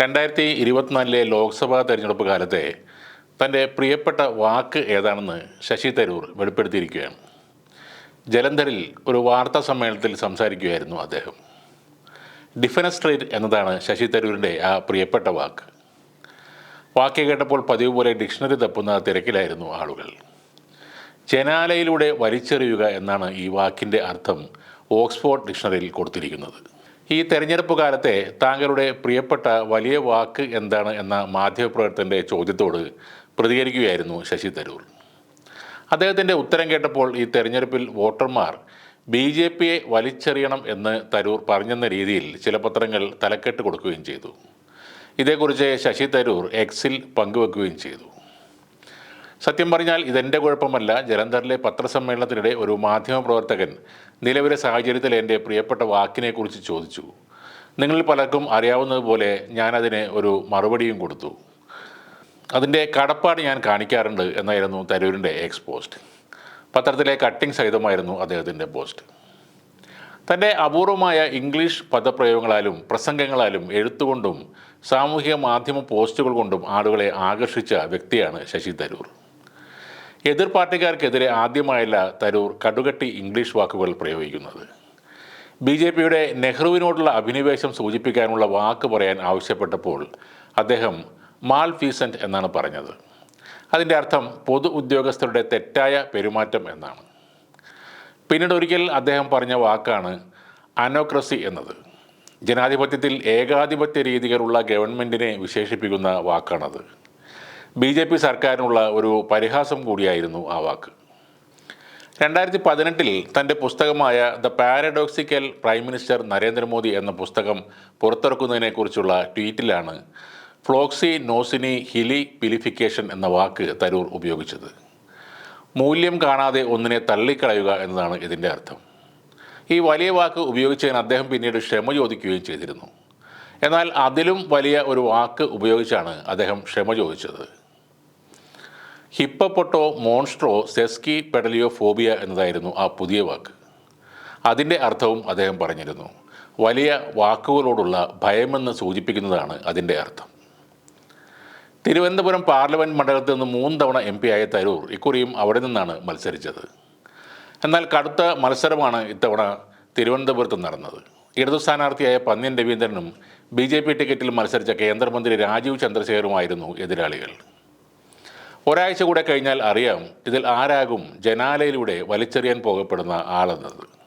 രണ്ടായിരത്തി ഇരുപത്തിനാലിലെ ലോക്സഭാ തെരഞ്ഞെടുപ്പ് കാലത്തെ തന്റെ പ്രിയപ്പെട്ട വാക്ക് ഏതാണെന്ന് ശശി തരൂർ വെളിപ്പെടുത്തിയിരിക്കുകയാണ്. ജലന്ധറിൽ ഒരു വാർത്താ സമ്മേളനത്തിൽ സംസാരിക്കുകയായിരുന്നു അദ്ദേഹം. ഡിഫനസ്ട്രേറ്റ് എന്നതാണ് ശശി തരൂരിന്റെ ആ പ്രിയപ്പെട്ട വാക്ക്. വാക്ക് കേട്ടപ്പോൾ പതിവ് പോലെ ഡിക്ഷണറി തപ്പുന്ന തിരക്കിലായിരുന്നു ആളുകൾ. ജനാലയിലൂടെ വലിച്ചെറിയുക എന്നാണ് ഈ വാക്കിന്റെ അർത്ഥം ഓക്സ്ഫോർഡ് ഡിക്ഷണറിയിൽ കൊടുത്തിരിക്കുന്നത്. ഈ തെരഞ്ഞെടുപ്പ് കാലത്തെ താങ്കളുടെ പ്രിയപ്പെട്ട വലിയ വാക്ക് എന്താണ് എന്ന മാധ്യമപ്രവർത്തകന്റെ ചോദ്യത്തോട് പ്രതികരിക്കുകയായിരുന്നു ശശി തരൂർ. അദ്ദേഹത്തിന്റെ ഉത്തരം കേട്ടപ്പോൾ ഈ തെരഞ്ഞെടുപ്പിൽ വോട്ടർമാർ ബി ജെ പിയെ വലിച്ചെറിയണം എന്ന് തരൂർ പറഞ്ഞെന്ന രീതിയിൽ ചില പത്രങ്ങൾ തലക്കെട്ട് കൊടുക്കുകയും ചെയ്തു. ഇതേക്കുറിച്ച് ശശി തരൂർ എക്സിൽ പങ്കുവെക്കുകയും ചെയ്തു. സത്യം പറഞ്ഞാൽ ഇതെന്റെ കുഴപ്പമല്ല. ജലന്ധറിലെ പത്രസമ്മേളനത്തിനിടെ ഒരു മാധ്യമപ്രവർത്തകൻ നിലവിലെ സാഹചര്യത്തിൽ എന്റെ പ്രിയപ്പെട്ട വാക്കിനെക്കുറിച്ച് ചോദിച്ചു. നിങ്ങളിൽ പലർക്കും അറിയാവുന്നതുപോലെ ഞാനതിന് ഒരു മറുപടിയും കൊടുത്തു. അതിന്റെ കടപ്പാട് ഞാൻ കാണിക്കാറുണ്ട് എന്നായിരുന്നു തരൂരിന്റെ എക്സ് പോസ്റ്റ്. പത്രത്തിലെ കട്ടിംഗ് സഹിതമായിരുന്നു അദ്ദേഹത്തിന്റെ പോസ്റ്റ്. തന്റെ അപൂർവമായ ഇംഗ്ലീഷ് പദപ്രയോഗങ്ങളാലും പ്രസംഗങ്ങളാലും എഴുത്തുകൊണ്ടും സാമൂഹിക മാധ്യമ പോസ്റ്റുകൾ കൊണ്ടും ആളുകളെ ആകർഷിച്ച വ്യക്തിയാണ് ശശി തരൂർ. എതിർ പാർട്ടിക്കാർക്കെതിരെ ആദ്യമായല്ല തരൂർ കടുകട്ടി ഇംഗ്ലീഷ് വാക്കുകൾ പ്രയോഗിക്കുന്നത്. ബി ജെ പിയുടെ നെഹ്റുവിനോടുള്ള അഭിനിവേശം സൂചിപ്പിക്കാനുള്ള വാക്ക് പറയാൻ ആവശ്യപ്പെട്ടപ്പോൾ അദ്ദേഹം മാൽ ഫീസന്റ് എന്നാണ് പറഞ്ഞത്. അതിന്റെ അർത്ഥം പൊതു ഉദ്യോഗസ്ഥരുടെ തെറ്റായ പെരുമാറ്റം എന്നാണ്. പിന്നീട് ഒരിക്കൽ അദ്ദേഹം പറഞ്ഞ വാക്കാണ് അനോക്രസി എന്നത്. ജനാധിപത്യത്തിൽ ഏകാധിപത്യ രീതികളുള്ള ഗവൺമെന്റിനെ വിശേഷിപ്പിക്കുന്ന വാക്കാണത്. ബി ജെ പി സർക്കാരിനുള്ള ഒരു പരിഹാസം കൂടിയായിരുന്നു ആ വാക്ക്. രണ്ടായിരത്തി പതിനെട്ടിൽ തന്റെ പുസ്തകമായ The Paradoxical Prime Minister Narendra Modi എന്ന പുസ്തകം പുറത്തിറക്കുന്നതിനെക്കുറിച്ചുള്ള ട്വീറ്റിലാണ് ഫ്ലോക്സി നോസിനി ഹിലി പിലിഫിക്കേഷൻ എന്ന വാക്ക് തരൂർ ഉപയോഗിച്ചത്. മൂല്യം കാണാതെ ഒന്നിനെ തള്ളിക്കളയുക എന്നതാണ് ഇതിന്റെ അർത്ഥം. ഈ വലിയ വാക്ക് ഉപയോഗിച്ചതിന് അദ്ദേഹം പിന്നീട് ക്ഷമ ചോദിക്കുകയും ചെയ്തിരുന്നു. എന്നാൽ അതിലും വലിയ ഒരു വാക്ക് ഉപയോഗിച്ചാണ് അദ്ദേഹം ക്ഷമ ചോദിച്ചത്. ഹിപ്പപ്പൊട്ടോ മോൺസ്ട്രോ സെസ്കി പെഡലിയോ ഫോബിയ എന്നതായിരുന്നു ആ പുതിയ വാക്ക്. അതിന്റെ അർത്ഥവും അദ്ദേഹം പറഞ്ഞിരുന്നു. വലിയ വാക്കുകളോടുള്ള ഭയമെന്ന് സൂചിപ്പിക്കുന്നതാണ് അതിന്റെ അർത്ഥം. തിരുവനന്തപുരം പാർലമെന്റ് മണ്ഡലത്തിൽ നിന്ന് മൂന്ന് തവണ എം പി ആയ തരൂർ ഇക്കുറിയും അവിടെ നിന്നാണ് മത്സരിച്ചത്. എന്നാൽ കടുത്ത മത്സരമാണ് ഇത്തവണ തിരുവനന്തപുരത്ത് നടന്നത്. ഇടതു സ്ഥാനാർത്ഥിയായ പന്ന്യൻ രവീന്ദ്രനും ബി ജെ പി ടിക്കറ്റിൽ മത്സരിച്ച കേന്ദ്രമന്ത്രി രാജീവ് ചന്ദ്രശേഖറുമായിരുന്നു എതിരാളികൾ. ഒരാഴ്ച കൂടെ കഴിഞ്ഞാൽ അറിയാം ഇതിൽ ആരാകും ജനാലയിലൂടെ വലിച്ചെറിയാൻ പോകപ്പെടുന്ന ആളെന്നത്.